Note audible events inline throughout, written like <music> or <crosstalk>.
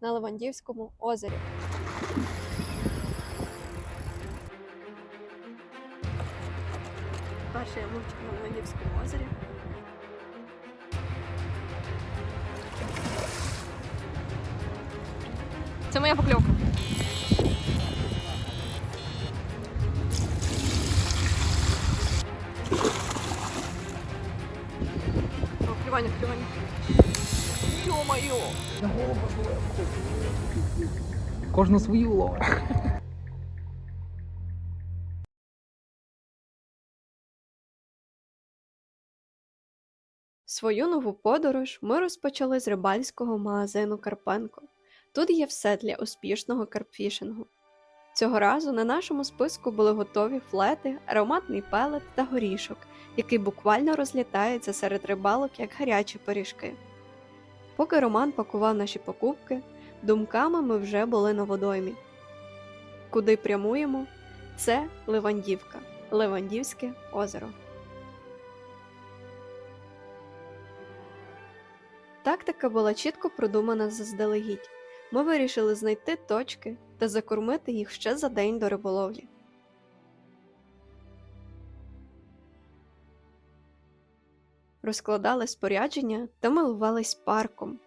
на Левандівському озері. Перший мультик на Левандівському озері. Це моя покльовка. О, клювання, клювання. Йо-моє! Кожну свою ловить. Свою нову подорож ми розпочали з рибальського магазину Карпенко. Тут є все для успішного карпфішингу. Цього разу на нашому списку були готові флети, ароматний пелет та горішок, який буквально розлітається серед рибалок як гарячі пиріжки. Поки Роман пакував наші покупки, думками ми вже були на водоймі. Куди прямуємо? Це Ливандівка, Ливандівське озеро. Тактика була чітко продумана заздалегідь. Ми вирішили знайти точки та закормити їх ще за день до риболовлі. Розкладали спорядження та милувались парком.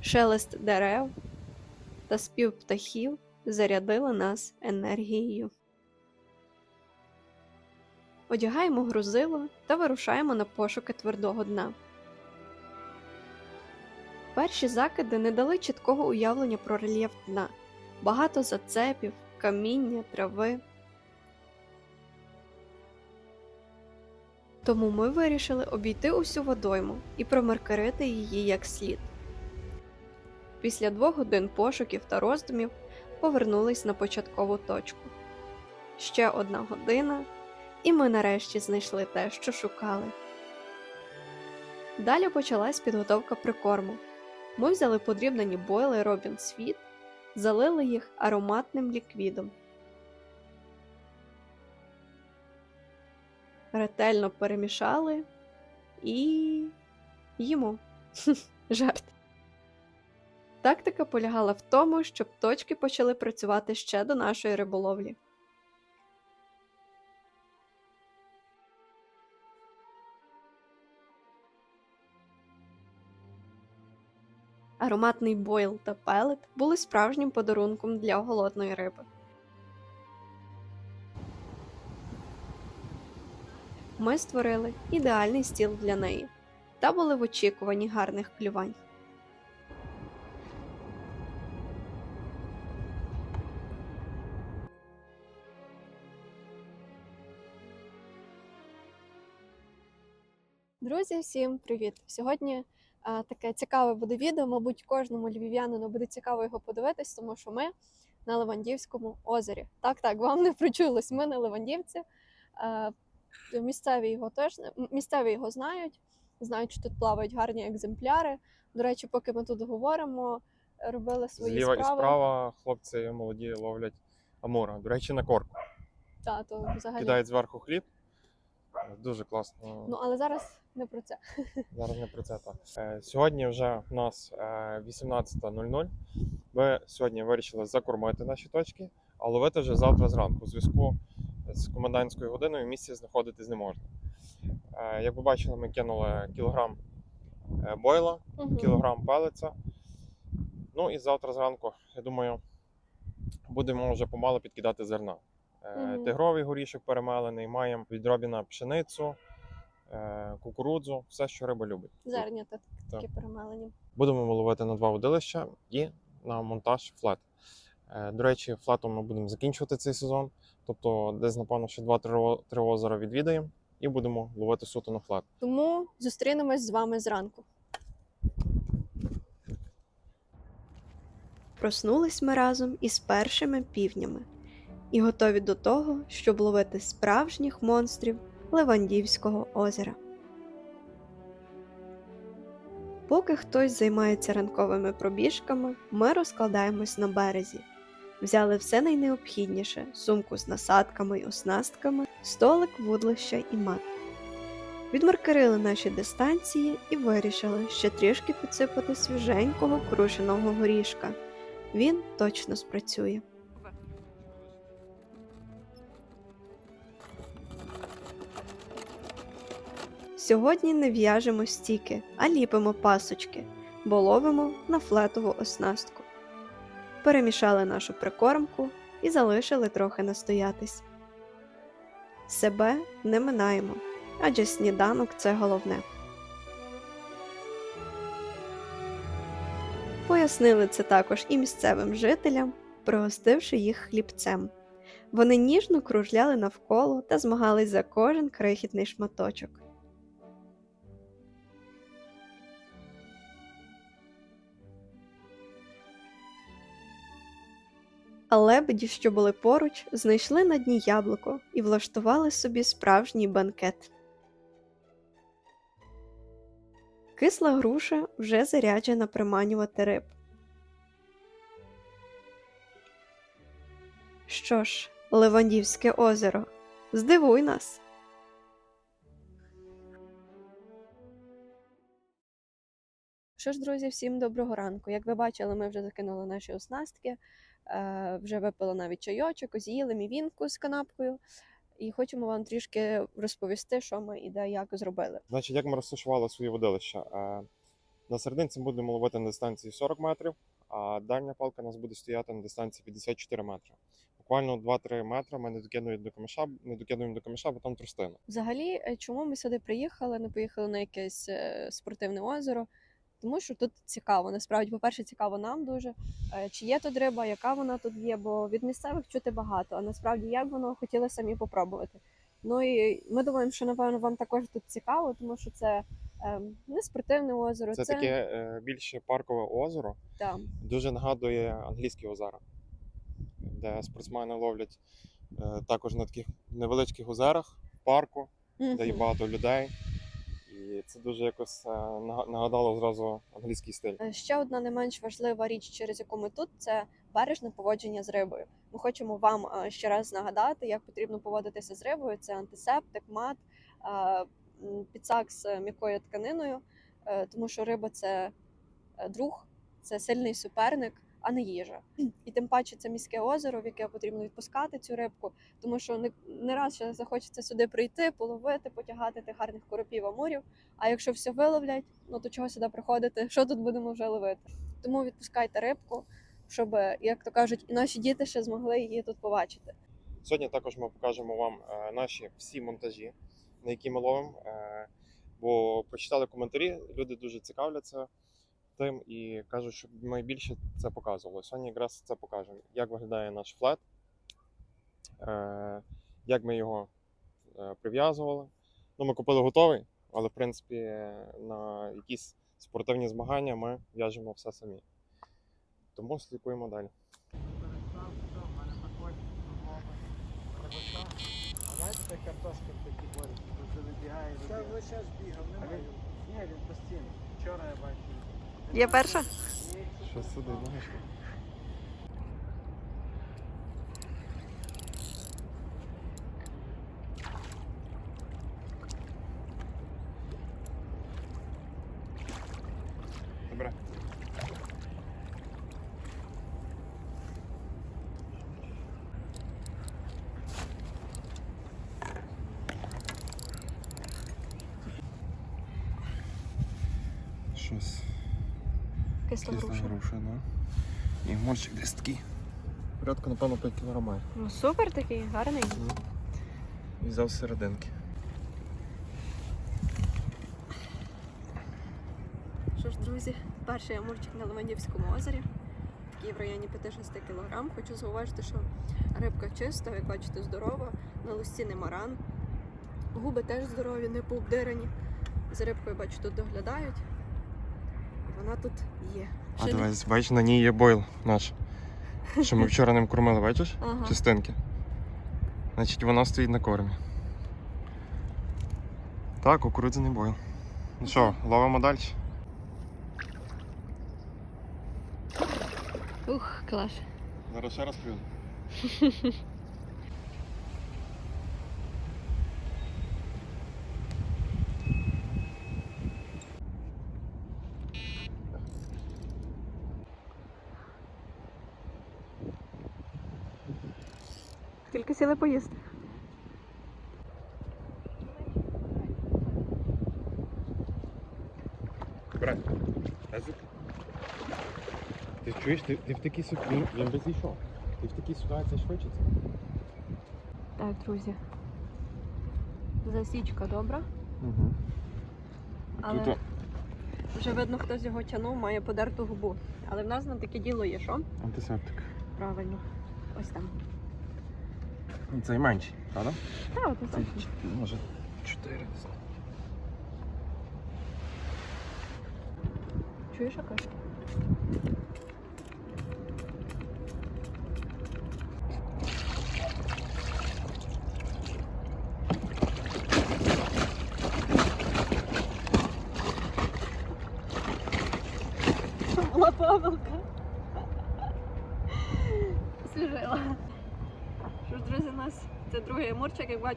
Шелест дерев та спів птахів зарядили нас енергією. Одягаємо грузило та вирушаємо на пошуки твердого дна. Перші закиди не дали чіткого уявлення про рельєф дна, багато зацепів, каміння, трави. Тому ми вирішили обійти усю водойму і промаркерити її як слід. Після двох годин пошуків та роздумів повернулись на початкову точку. Ще одна година, і ми нарешті знайшли те, що шукали. Далі почалась підготовка прикорму. Ми взяли подрібнені бойли Робін Світ, залили їх ароматним ліквідом. Ретельно перемішали і їмо. <laughs> Жарт. Тактика полягала в тому, щоб точки почали працювати ще до нашої риболовлі. Ароматний бойл та пелет були справжнім подарунком для голодної риби. Ми створили ідеальний стіл для неї та були в очікуванні гарних клювань. Друзі, всім привіт! Сьогодні а, таке цікаве буде відео. Мабуть, кожному львів'янину буде цікаво його подивитись, тому що ми на Левандівському озері. Так, так, вам не <laughs> причулось. Ми на Левандівці. А, місцеві його теж місцеві його знають. Знають, що тут плавають гарні екземпляри. До речі, поки ми тут говоримо, робили свої Зліва і справа хлопці молоді ловлять амура. До речі, на корку. Та, то взагалі. Кидають зверху хліб. Дуже класно. Ну але зараз не про це. Зараз не про це так. Е, Сьогодні вже у нас е, 18.00. Ми сьогодні вирішили закормити наші точки, а ловити вже завтра зранку. У зв'язку з комендантською годиною в місці знаходитись не можна. Е, Як ви бачили, ми кинули кілограм е, бойла, Мгм. кілограм пелиця. Ну і завтра зранку, я думаю, будемо вже помало підкидати зерна. Мгм. Тигровий горішок перемелений, маємо від Робіна пшеницю, кукурудзу, все, що риба любить. Зерня та Так. такі перемелені. Будемо ловити на два водилища і на монтаж флет. До речі, флетом ми будемо закінчувати цей сезон. Тобто, десь, напевно, ще 2-3 озера відвідаємо і будемо ловити суто на флет. Тому зустрінемось з вами зранку. Проснулись ми разом із першими півнями і готові до того, щоб ловити справжніх монстрів Левандівського озера. Поки хтось займається ранковими пробіжками, ми розкладаємось на березі. Взяли все найнеобхідніше: сумку з насадками й оснастками, столик, вудлища і мат. Відмаркерили наші дистанції і вирішили ще трішки підсипати свіженького крушеного горішка. Він точно спрацює. Сьогодні не в'яжемо стіки, а ліпимо пасочки, бо ловимо на флетову оснастку. Перемішали нашу прикормку і залишили трохи настоятись. Себе не минаємо, адже сніданок це головне. Пояснили це також і місцевим жителям, пригостивши їх хлібцем. Вони ніжно кружляли навколо та змагались за кожен крихітний шматочок. А лебеді, що були поруч, знайшли на дні яблуко і влаштували собі справжній банкет. Кисла груша вже заряджена приманювати риб. Що ж, Левандівське озеро, здивуй нас! Що ж, друзі, всім доброго ранку. Як ви бачили, ми вже закинули наші оснастки, вже випили навіть чайочок, з'їли мівінку з канапкою. І хочемо вам трішки розповісти, що ми і де як зробили. Значить, як ми розташували свої водилища? Е, На серединці будемо ловити на дистанції 40 метрів, а дальня палка у нас буде стояти на дистанції 54 метри. Буквально 2-3 метри ми не докидуємо до камеша, не докидуємо до камеша, бо там тростина. Взагалі, е, чому ми сюди приїхали? Не поїхали на якесь е, спортивне озеро, тому що тут цікаво. Насправді, по-перше, цікаво нам дуже, е, чи є тут риба, яка вона тут є, бо від місцевих чути багато, а насправді як воно хотіли самі попробувати. Ну і ми думаємо, що напевно вам також тут цікаво, тому що це е, не спортивне озеро, Це таке е, більше паркове озеро, там. дуже нагадує англійські озера, де спортсмени ловлять е, також на таких невеличких озерах парку, де є багато людей. І це дуже якось е, нагадало зразу англійський стиль. Е, Ще одна не менш важлива річ, через яку ми тут, це бережне поводження з рибою. Ми хочемо вам е, ще раз нагадати, як потрібно поводитися з рибою. Це антисептик, мат, підсак з м'якою тканиною, тому що риба це друг, це сильний суперник, а не їжа. І тим паче це міське озеро, в яке потрібно відпускати цю рибку, тому що не, не раз ще захочеться сюди прийти, половити, потягати тих гарних коропів амурів. А якщо все виловлять, ну то чого сюди приходити? Що тут будемо вже ловити? Тому відпускайте рибку, щоб, як то кажуть, і наші діти ще змогли її тут побачити. Сьогодні також ми покажемо вам е, наші всі монтажі, на які ми ловимо. е, Бо прочитали коментарі, люди дуже цікавляться тим і кажуть, щоб ми більше це показували. Сьогодні якраз це покажемо, як виглядає наш флет, е, як ми його е, прив'язували. Ну, ми купили готовий, але в принципі на якісь спортивні змагання ми в'яжемо все самі. Тому слідкуємо далі. А знаєте, в такій борі? Вибігає Та ви зараз бігав, немає. Ні, він постійно. Вчора я бачив. Є перша? Що сюди, знаєш? 300 грошей. да. І морщик десь такий. Порядку, напевно, 5 кг має. Ну супер такий, гарний. І взяв серединки. Що ж, друзі, перший амурчик на Лиманівському озері. Такий в районі 5-6 кг. Хочу зауважити, що рибка чиста, як бачите, здорова, на листі нема ран. Губи теж здорові, не пообдирані. За рибкою бачу, тут доглядають. Вона тут є. А не- бачиш, на ній є бойл наш. Що ми вчора ним кормили, бачиш? <laughs> Ага. Частинки. Значить, вона стоїть на кормі. Так, кукурудзяний бойл. Ну що, ловимо далі? Ух, клас. Зараз ще раз плюну. <laughs> Сіли поїсти? Брат, ти чуєш, ти, ти в такій ситуації, він би зійшов. Ти в такій ситуації швидше. Так, друзі. Засічка добра, Угу. але Тут вже видно, хтось його тянув, має подерту губу. Але в нас на таке діло є, що? антисептик. Правильно. Ось там. Цей менший, правда? Так, от Це може 4 десь. Чуєш, що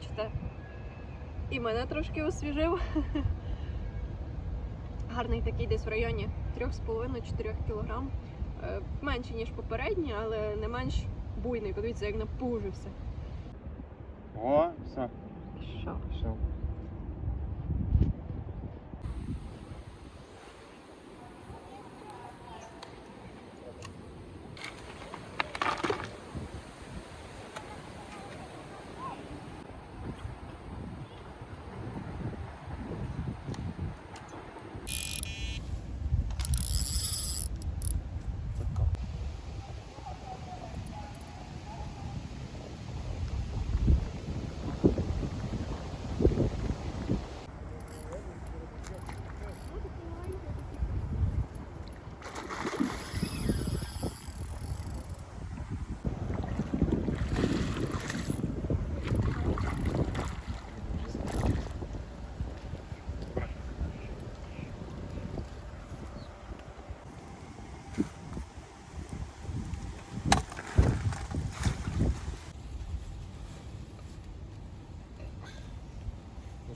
бачите. І мене трошки освіжив. <laughs> Гарний такий десь в районі 3,5-4 кг. Менше, ніж попередній, але не менш буйний. Подивіться, як напужився. О, все. Що? Все.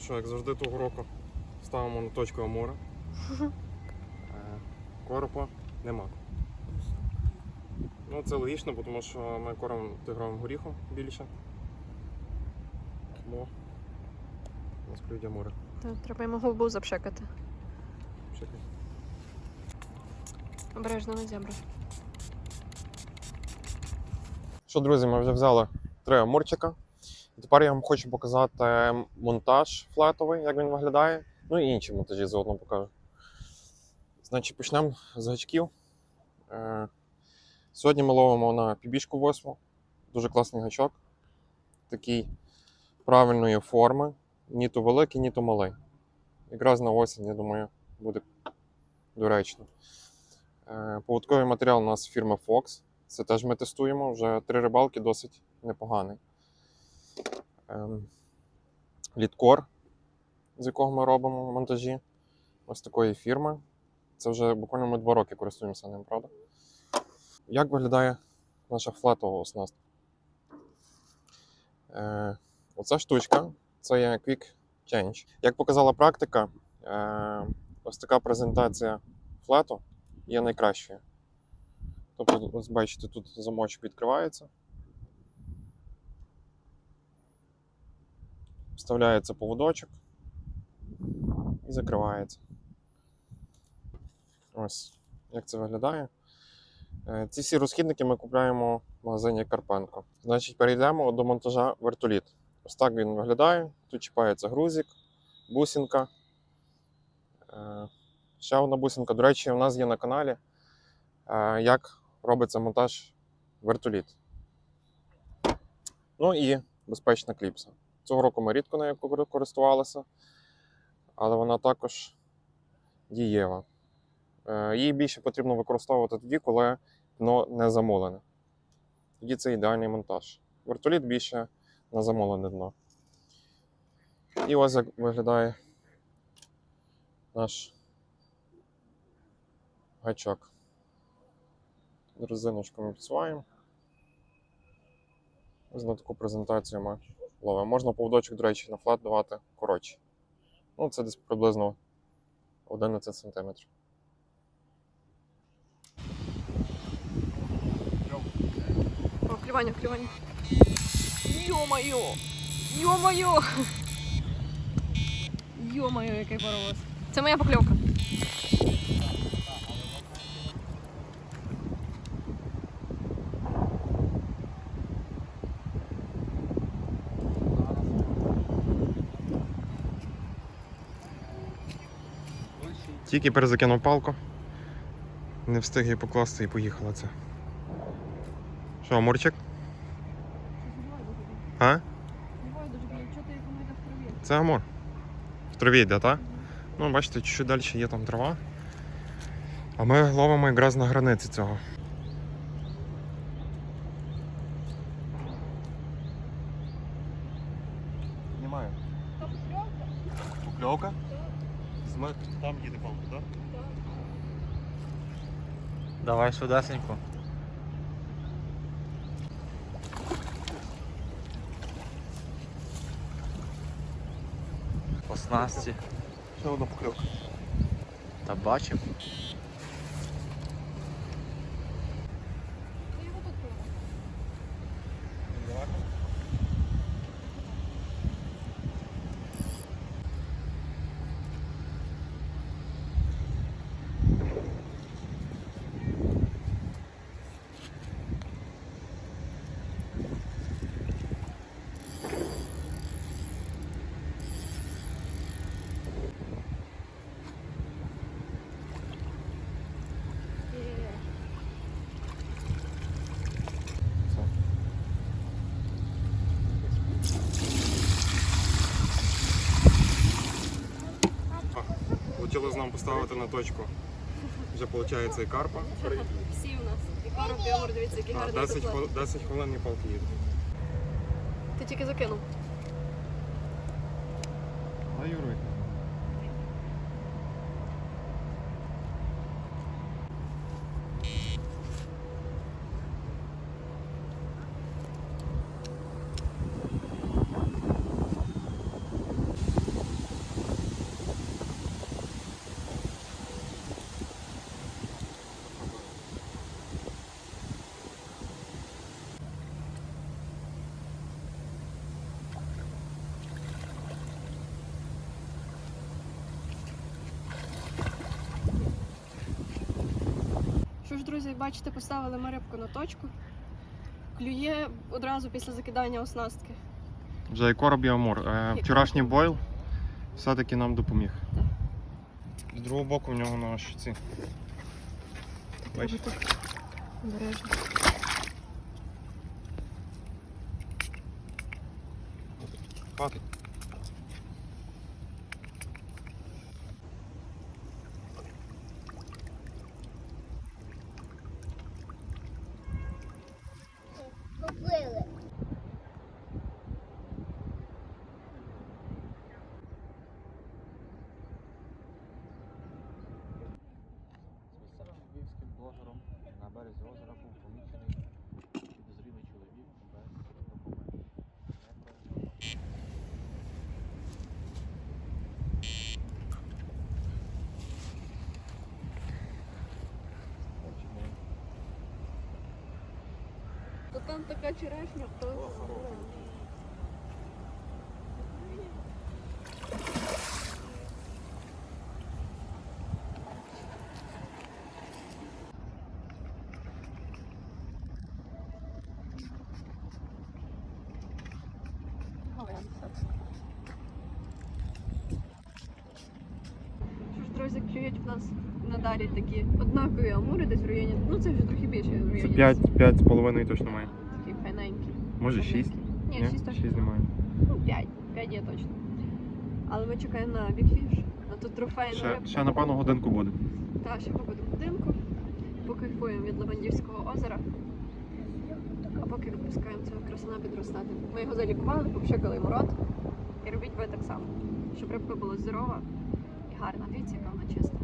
Що, як завжди того року ставимо на точку Амура. Е, Коропа нема. Ну це логічно, тому що ми кормимо тигровим горіхом більше. Тому у нас клюють Амури. Треба йому губу запшикати. Чекай. Обережно на зябру. Що, друзі, ми вже взяли три амурчика. І тепер я вам хочу показати монтаж флетовий, як він виглядає. Ну і інші монтажі заодно покажу. Значить, почнемо з гачків. Е, Сьогодні ми ловимо на пібішку 8. Дуже класний гачок. Такий правильної форми. Ні то великий, ні то малий. Якраз на осінь, я думаю, буде доречно. Е, Поводковий матеріал у нас фірми Fox. Це теж ми тестуємо. Вже три рибалки досить непоганий. Ем, літкор, з якого ми робимо монтажі. Ось такої фірми. Це вже буквально ми два роки користуємося ним, правда? Як виглядає наша флетова оснастка? Е, оця штучка це є Quick Change. Як показала практика, е, ось така презентація флету є найкращою. Тобто, ось бачите, тут замочок відкривається. Вставляється поводочок і закривається. Ось як це виглядає. Е, Ці всі розхідники ми купуємо в магазині Карпенко. Значить, перейдемо до монтажа вертоліт. Ось так він виглядає. Тут чіпається грузик, бусинка. Е, Ще одна бусинка. До речі, у нас є на каналі, е, як робиться монтаж вертоліт. Ну і безпечна кліпса. Цього року ми рідко нею кор- користувалися, але вона також дієва. Е, Її більше потрібно використовувати тоді, коли дно не замолене. Тоді це ідеальний монтаж. Вертоліт більше на замолене дно. І ось як виглядає наш гачок. Резиночку ми підсуваємо. Ось на таку презентацію ми ловимо. Можна поводочок, до речі, на флат давати коротше. Ну, це десь приблизно 11 см. О, клювання, клювання. Йо-моє! Йо-моє! Йо-моє, який паровоз. Це моя покльовка. Тільки перезакинув палку. Не встиг її покласти і поїхала це. Що, Амурчик? А? Це Амур. В траві йде, так? Ну, бачите, чуть-чуть далі є там трава. А ми ловимо якраз на границі цього. Знімаю. Покльовка? Змик. Там їде палка, так? Давай швидесенько. По снасті. Ще одна покльовка. Та бачив. Хотілося нам поставити на точку. Вже виходить і карпа. Всі у нас. І короб, і омор, дивіться, який А, гарний 10, приклад. хвил- 10 хвилин і палки їдуть. Ти тільки закинув. А Юрик? Друзі, бачите, поставили ми рибку на точку. Клює одразу після закидання оснастки. Вже і короб і амур. Е, вчорашній бойл все-таки нам допоміг. З другого боку в нього на щуці. Бачите? Обережно. Хватить. Поплили. З місцевим львівським блогером на березі озера був помічений підозрілий чоловік без документів. Не працював. То там така черешня, то. Друзі, клюють в нас надалі такі однакові амури десь в районі. Ну це вже більше. Це 5, 5,5 точно має. Такі файненькі. Може 6? Ні, 6 точно. 6 немає. Ну, 5. 5 є точно. Але ми чекаємо на бікфіш. А тут трофейна Ще, рибка. ще напевно годинку буде. Та, ще побуде будинку. Покайфуємо від Лавандівського озера. А поки випускаємо цього красуна підростати. Ми його залікували, попшикали йому рот. І робіть ви так само. Щоб рибка була здорова і гарна. Дивіться, яка вона чиста.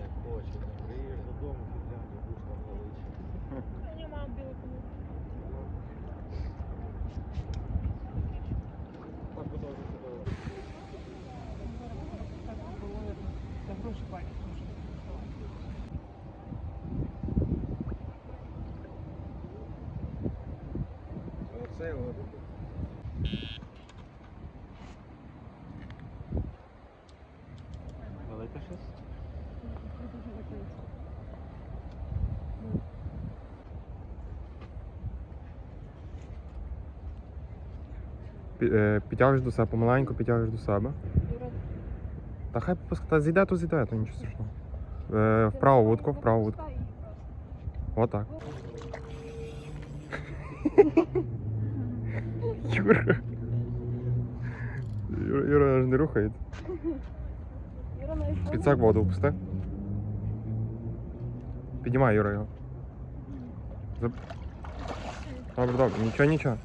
Як хоче. Приїдеш додому, підглянь, будеш там ловити. от. Велике щось? Е, Підтягуєш до себе, помаленьку підтягуєш до себе. Та хай та зійде, то зійде, то нічого страшного. Е, вправо вудку, вправо вудку. Отак. <laughs> Юра. Юра, Юра аж не рухається. Підсак воду опусти. Піднімай, Юра, його. Зап... Добре, добре, нічого, нічого.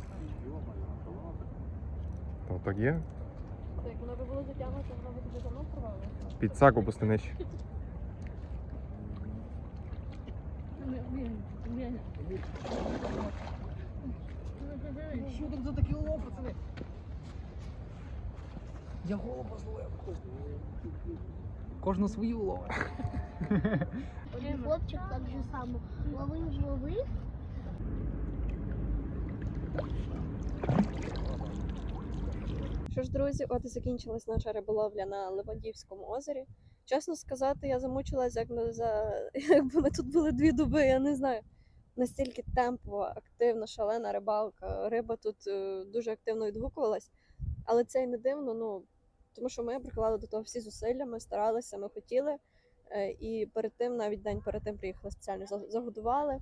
Та так є. Так, воно би було затягнуто, воно би тобі давно провалилося. Підсак опусти нижче. Що там за такі улов, пацани? Я голуба зловив. Кожну свою уловить. Один хлопчик так же само ловив, зловив. Що ж, друзі, от і закінчилась наша риболовля на Левандівському озері. Чесно сказати, я замучилась, як ми за <laughs> якби ми тут були дві доби, я не знаю. Настільки темпова, активна, шалена рибалка. Риба тут е, дуже активно відгукувалась. Але це й не дивно, ну тому що ми приклали до того всі зусилля, ми старалися, ми хотіли. Е, І перед тим, навіть день перед тим приїхали спеціально за- загодували.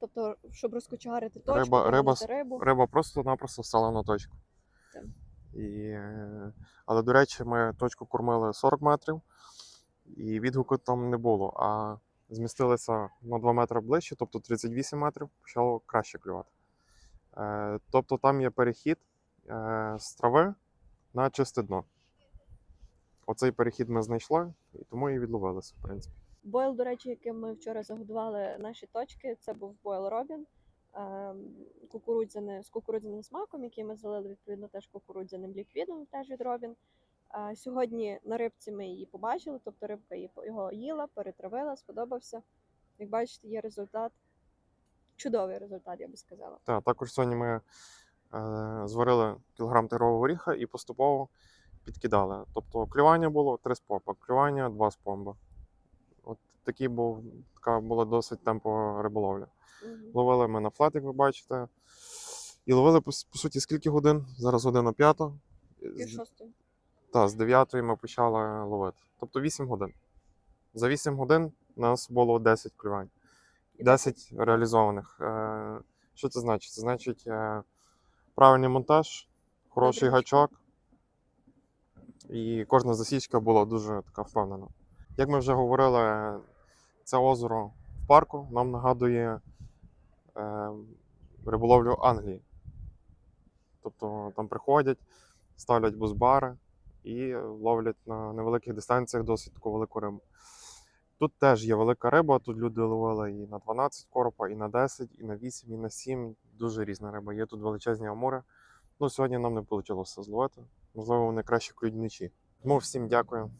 Тобто, щоб розкочегарити точку, Риба- риба рибу. Риба просто-напросто стала на точку. Так. І, але, до речі, ми точку кормили 40 метрів, і відгуку там не було. А змістилися на 2 метри ближче, тобто 38 метрів, почало краще клювати. Е, тобто там є перехід е, з трави на чисте дно. Оцей перехід ми знайшли, і тому і відловилися, в принципі. Бойл, до речі, яким ми вчора загодували наші точки, це був бойл Робін. ем, Кукурудзяне, з кукурудзяним смаком, який ми залили відповідно теж кукурудзяним ліквідом, теж від Робін. Сьогодні на рибці ми її побачили, тобто рибка його їла, перетравила, сподобався. Як бачите, є результат. Чудовий результат, я би сказала. Так, також сьогодні ми е, зварили кілограм тирового горіха і поступово підкидали. Тобто клювання було три спомба, клювання два спомба. От такий був, така була досить темпова риболовля. Мгм. Ловили ми на флет, як ви бачите. І ловили, по, по суті, скільки годин? Зараз година п'ята. Пів З- шостої. Та, з 9 ми почали ловити. Тобто 8 годин. За 8 годин у нас було 10 клювань. 10 реалізованих. Е, Що це значить? Це значить е, правильний монтаж, хороший гачок. І кожна засічка була дуже така впевнена. Як ми вже говорили, це озеро в парку нам нагадує е, риболовлю Англії. Тобто там приходять, ставлять бузбари і ловлять на невеликих дистанціях досить таку велику рибу. Тут теж є велика риба, тут люди ловили і на 12 коропа, і на 10, і на 8, і на 7. Дуже різна риба. Є тут величезні амури. Ну, сьогодні нам не вийшло все зловити. Можливо, вони краще клюють вночі. Тому всім дякую,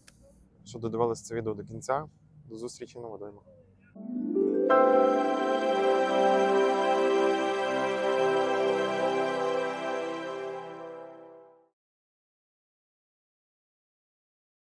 що додивилися це відео до кінця. До зустрічі на водоймах.